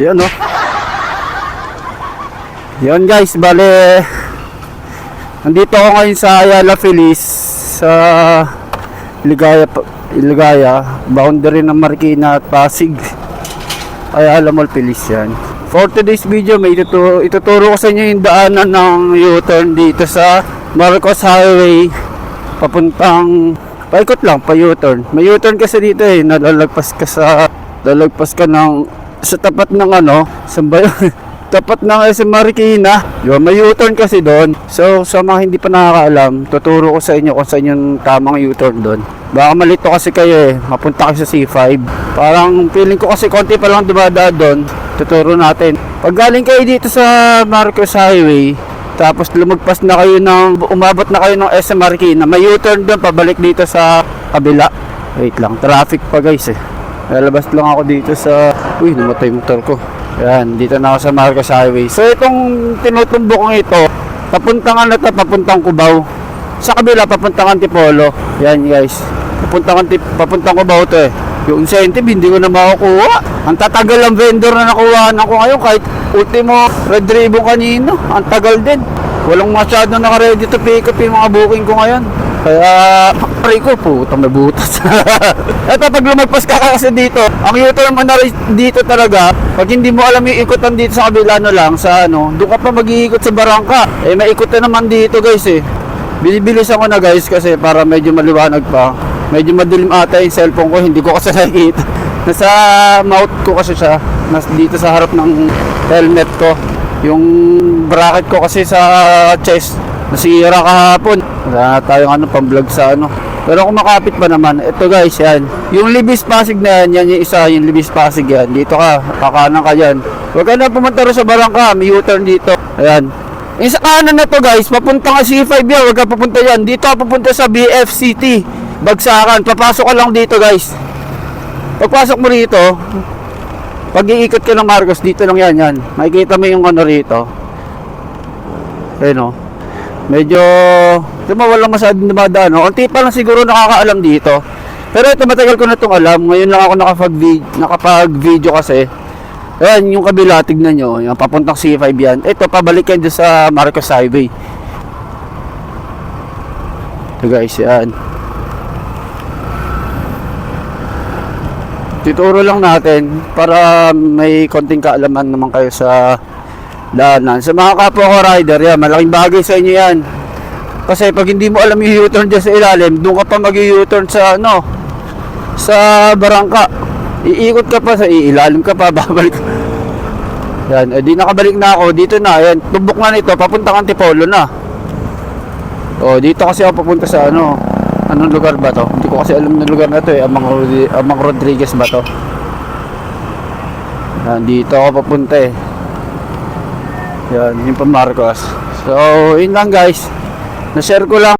Yan oh. Yan guys, bale Nandito ako ngayon sa Ayala Feliz sa Ligaya Ligaya, boundary ng Marikina at Pasig. Ayala Mall Feliz yan. For today's video, may ituturo, ituturo ko sa inyo yung daanan ng U-turn dito sa Marcos Highway papuntang paikot lang pa U-turn. May U-turn kasi dito eh, nalalagpas ka sa lalagpas ka ng sa tapat ng ano, saan ba tapat ng SM Marikina. Yun, may U-turn kasi doon. So, sa mga hindi pa nakakaalam, tuturo ko sa inyo kung saan yung tamang U-turn doon. Baka malito kasi kayo eh, mapunta kayo sa C5. Parang feeling ko kasi konti pa lang dumadaan doon. Tuturo natin. Pag galing kayo dito sa Marcos Highway, tapos lumagpas na kayo ng, umabot na kayo ng SM Marikina, may U-turn doon, pabalik dito sa kabila. Wait lang, traffic pa guys eh. Lalabas lang ako dito sa... Uy, namatay motor ko. Yan, dito na ako sa Marcos Highway. So itong tinutumbok ng ito, papuntang ano to, papuntang Cubao. Sa kabila, papuntang Antipolo. Yan guys. Papuntang, Antip, papuntang Cubao to eh. Yung incentive, hindi ko na makukuha. Ang tatagal ang vendor na nakuha ko ngayon kahit ultimo red ribbon kanino. Ang tagal din. Walang masyado naka-ready to pick up yung mga booking ko ngayon. Kaya, pare ko, puta may butas. Ito, pag lumagpas ka kasi dito, ang U-turn mo na dito talaga, pag hindi mo alam yung ikutan dito sa kabila no lang, sa ano, doon ka pa mag-iikot sa barangka. Eh, may ikot na naman dito guys eh. Binibilisan ko na guys kasi para medyo maliwanag pa. Medyo madilim ata yung cellphone ko, hindi ko kasi nakikita. Nasa mouth ko kasi siya, nas dito sa harap ng helmet ko. Yung bracket ko kasi sa chest, nasira kahapon. Wala na tayong ano, pang-vlog sa ano. Pero kung makapit pa naman, ito guys, yan. Yung Libis Pasig na yan, yan yung isa, yung Libis Pasig yan. Dito ka, kakanan ka dyan. Huwag ka na pumunta rin sa barangka, may U-turn dito. Ayan. Yung sa kanan na to guys, papunta ka C5 yan, huwag ka pupunta yan. Dito ka pupunta sa BFCT, Bagsakan. Papasok ka lang dito guys. Pagpasok mo rito, pag iikot ka ng Marcos, dito lang yan, yan. Makikita mo yung ano rito. Ayun o. Medyo, di ba walang masyadong dumadaan. No? Unti pa lang siguro nakakaalam dito. Pero ito matagal ko na itong alam. Ngayon lang ako nakapag-video, nakapag-video kasi. Ayan, yung kabila, tignan nyo. Yung papuntang C5 yan. Ito, pabalik yan sa Marcos Highway. Ito guys, yan. Tuturo lang natin para may konting kaalaman naman kayo sa daanan. Sa mga kapwa ko rider, yan, malaking bagay sa inyo yan. Kasi pag hindi mo alam yung U-turn dyan sa ilalim, doon ka pa mag-U-turn sa ano, sa barangka. Iikot ka pa sa ilalim ka pa, babalik. Yan, edi nakabalik na ako. Dito na, yan, tumbok na nito, papuntang Antipolo na. Oh, dito kasi ako papunta sa ano, anong lugar ba to? Hindi ko kasi alam ng lugar na to eh, Amang, Amang Rodriguez ba to? Yan, dito ako papunta eh. Yan, yung pa Marcos. So, yun lang guys. Na-share ko lang